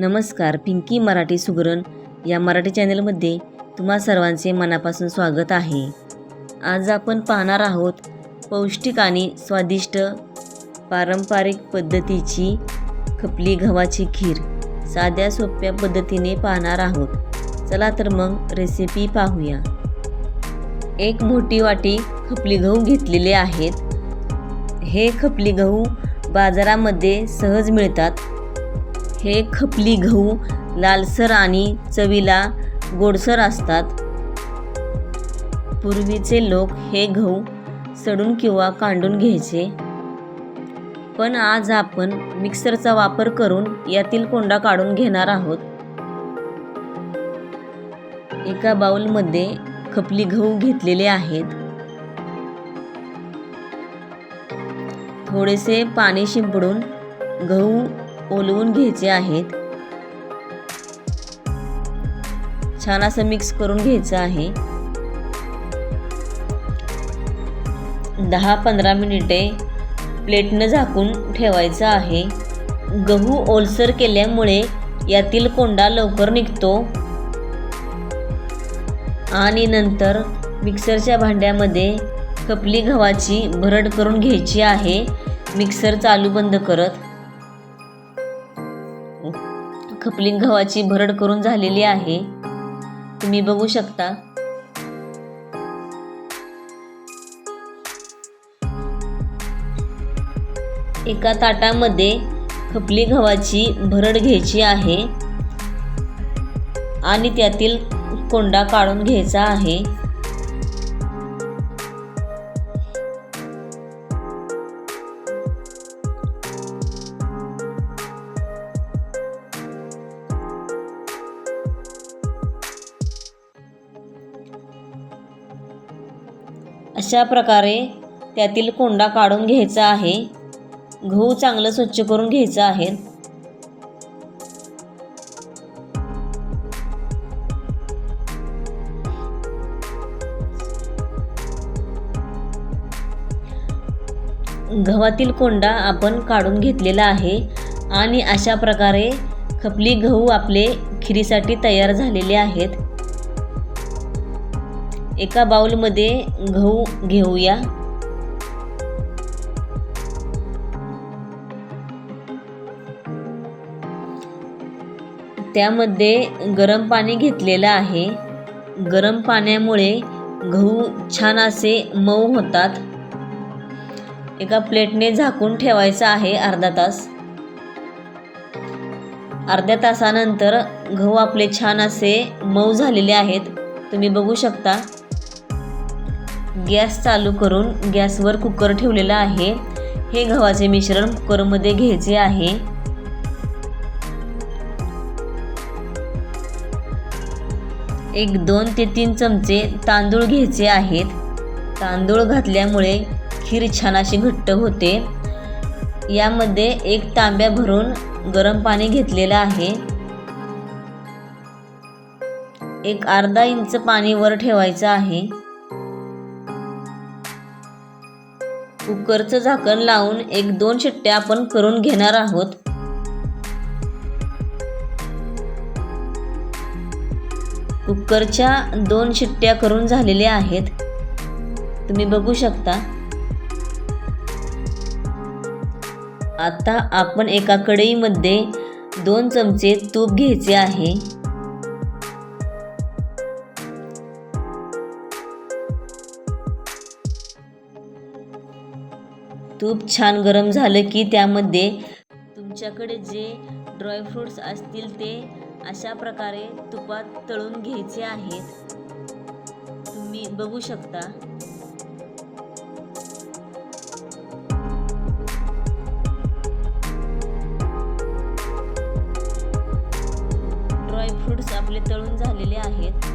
नमस्कार पिंकी मराठी सुगरण या मराठी चॅनलमध्ये तुम्हा सर्वांचे मनापासून स्वागत आहे. आज आपण पाहणार आहोत पौष्टिक आणि स्वादिष्ट पारंपरिक पद्धतीची खपली गव्हाची खीर. साध्या सोप्या पद्धतीने पाहणार आहोत. चला तर मग रेसिपी पाहूया. एक मोठी वाटी खपली गहू घेतलेले आहेत. हे खपली गहू बाजारामध्ये सहज मिळतात. हे खपली गहू लालसर आणि चवीला गोडसर असतात. पूर्वीचे लोक हे गहू सडून किंवा कांडून घ्यायचे. पण आज आपण मिक्सरचा वापर करून यातील कोंडा काढून घेणार आहोत. एका बाऊलमध्ये खपली गहू घेतलेले आहेत. थोडेसे पाणी शिंपडून गहू ओलवून घ्यायचे आहेत. छान असं मिक्स करून घ्यायचं आहे. दहा पंधरा मिनिटे प्लेटनं झाकून ठेवायचं आहे. गहू ओलसर केल्यामुळे यातील कोंडा लवकर निघतो. आणि नंतर मिक्सरच्या भांड्यामध्ये खपली गव्हाची भरड करून घ्यायची आहे. मिक्सर चालू बंद करत खपली गव्हाची भरड करून झालेली आहे. तुम्ही बघू शकता. एका ताटामध्ये खपली गव्हाची भरड घ्यायची आहे. आणि त्यातील कोंडा काढून घ्यायचा आहे. अशा प्रकारे त्यातील कोंडा काढून घ्यायचा आहे. गहू चांगलं स्वच्छ करून घ्यायचं आहे. गव्हातील कोंडा आपण काढून घेतलेला आहे आणि अशा प्रकारे खपली गहू आपले खिरीसाठी तयार झालेले आहेत. एका बाउलमध्ये गहू घेऊया. त्यामध्ये गरम पाणी घेतलेलं आहे. गरम पाण्यामुळे गहू छान असे मऊ होतात. एका प्लेटने झाकून ठेवायचं आहे अर्धा तास. अर्ध्या तासानंतर गहू आपले छान असे मऊ झालेले आहेत. तुम्ही बघू शकता. गॅस चालू करून गॅसवर कुकर ठेवलेला आहे. हे गव्हाचे मिश्रण कुकरमध्ये घ्यायचे आहे. एक दोन ते तीन चमचे तांदूळ घ्यायचे आहेत. तांदूळ घातल्यामुळे खीर छान अशी घट्ट होते. यामध्ये एक तांब्या भरून गरम पाणी घेतलेलं आहे. एक अर्धा इंच पाणी वर ठेवायचं आहे. कुकरचं झाकण लावून एक दोन शिट्ट्या आपण करून घेणार आहोत. कुकरच्या दोन शिट्ट्या करून झालेल्या आहेत. तुम्ही बघू शकता. आता आपण एका कढईमध्ये दोन चमचे तूप घ्यायचे आहे. तूप छान गरम झालं की त्यामध्ये तुमच्याकडे जे ड्रायफ्रूट्स असतील ते अशा प्रकारे तुपात तळून घ्यायचे आहेत. तुम्ही बघू शकता. ड्रायफ्रूट्स आपले तळून झालेले आहेत.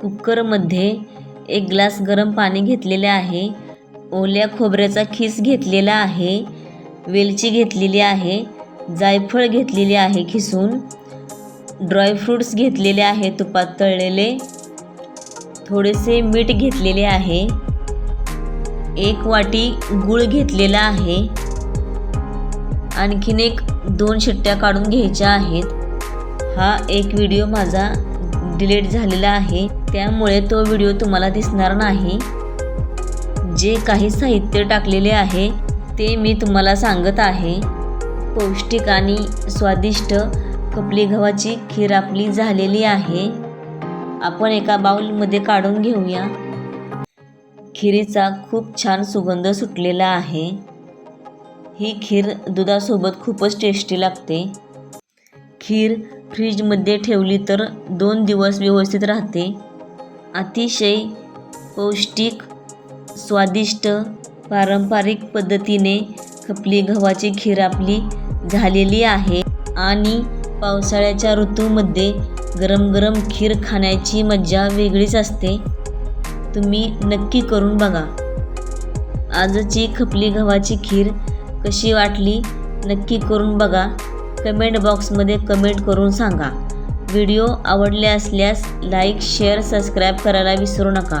कुकरमध्ये एक ग्लास गरम पाणी घेतलेले आहे. ओल्या खोबऱ्याचा खीस घेतलेला आहे वेलची घेतलेली आहे जायफळ घेतलेली आहे खिसून ड्रायफ्रूट्स घेतलेले आहे तुपात तळलेले थोडेसे मीठ घेतलेले आहे एक वाटी गूळ घेतलेला आहे आणखीन एक दोन शिट्ट्या काढून घ्यायच्या आहेत. हा एक व्हिडिओ माझा डिलीट झालेला आहे त्यामुळे तो व्हिडिओ तुम्हाला दिसणार नाही. जे काही साहित्य टाकलेले आहे ते मी तुम्हाला सांगत आहे. पौष्टिक आणि स्वादिष्ट खपली गव्हाची खीर आपली झालेली आहे. आपण एका बाउलमध्ये काढून घेऊया. खिरीचा खूप छान सुगंध सुटलेला आहे. ही खीर दुधासोबत खूपच टेस्टी लागते. खीर फ्रीजमध्ये ठेवली तर दोन दिवस व्यवस्थित राहते. अतिशय पौष्टिक स्वादिष्ट पारंपरिक पद्धतीने खपली गव्हाची खीर आपली झालेली आहे आणि पावसाळ्याच्या ऋतूमध्ये गरम गरम खीर खाण्याची मज्जा वेगळीच असते. तुम्ही नक्की करून बघा. आजची खपली गव्हाची खीर कशी वाटली नक्की करून बघा. कमेंट बॉक्समध्ये कमेंट करून सांगा. व्हिडिओ आवडले असल्यास लाईक शेअर सबस्क्राईब करायला विसरू नका.